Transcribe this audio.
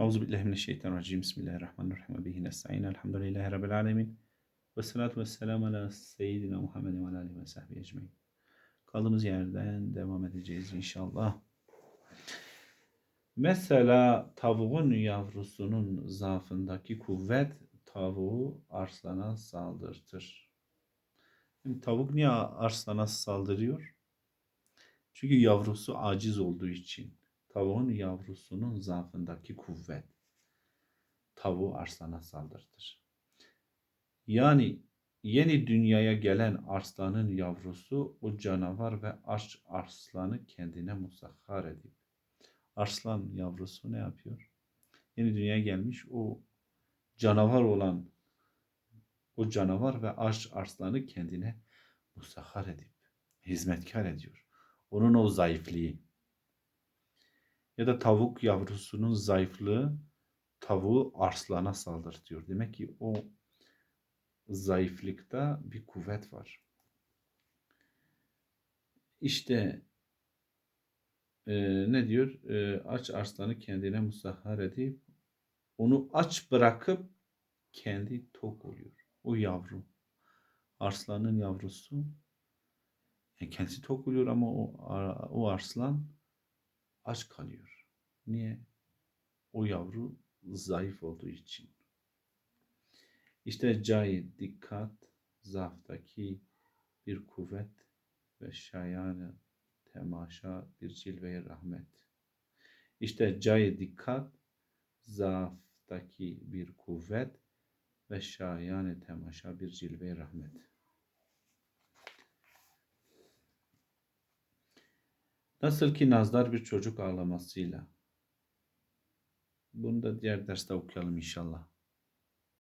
Euzu billahi mineşşeytanirracim. Bismillahirrahmanirrahim. Bihi nestaîn. Elhamdülillahi rabbil alamin. Ve salatu vesselamu ala seyyidina Muhammed ve alihi ve sahbihi ecmaîn. Kaldığımız yerden devam edeceğiz inşallah. Mesela tavuğun yavrusunun zaafındaki kuvvet tavuğu arslana saldırtır. Şimdi tavuk niye arslana saldırıyor? Çünkü yavrusu aciz olduğu için. Tavuğun yavrusunun zaafındaki kuvvet tavuğu arslana saldırtır. Yani yeni dünyaya gelen arslanın yavrusu o canavar ve aç arslanı kendine musahhar edip arslan yavrusu ne yapıyor? Yeni dünyaya gelmiş o canavar olan o canavar ve aç arslanı kendine musahhar edip hizmetkar ediyor. Onun o zayıflığı ya da tavuk yavrusunun zayıflığı tavuğu arslana saldırtıyor. Demek ki o zayıflıkta bir kuvvet var. İşte e, ne diyor? E, aç arslanı kendine musahhar edip onu aç bırakıp kendi tok oluyor. O yavru. Arslanın yavrusu yani kendisi tok oluyor ama o, o arslan aç kalıyor. Niye? O yavru zayıf olduğu için. İşte cahit, dikkat, zaftaki bir kuvvet ve şayanı temaşa bir cilve rahmet. İşte cahit, dikkat, zaftaki bir kuvvet ve şayanı temaşa bir cilve rahmet. Nasıl ki nazlar bir çocuk ağlamasıyla. Bunu da diğer derste okuyalım inşallah.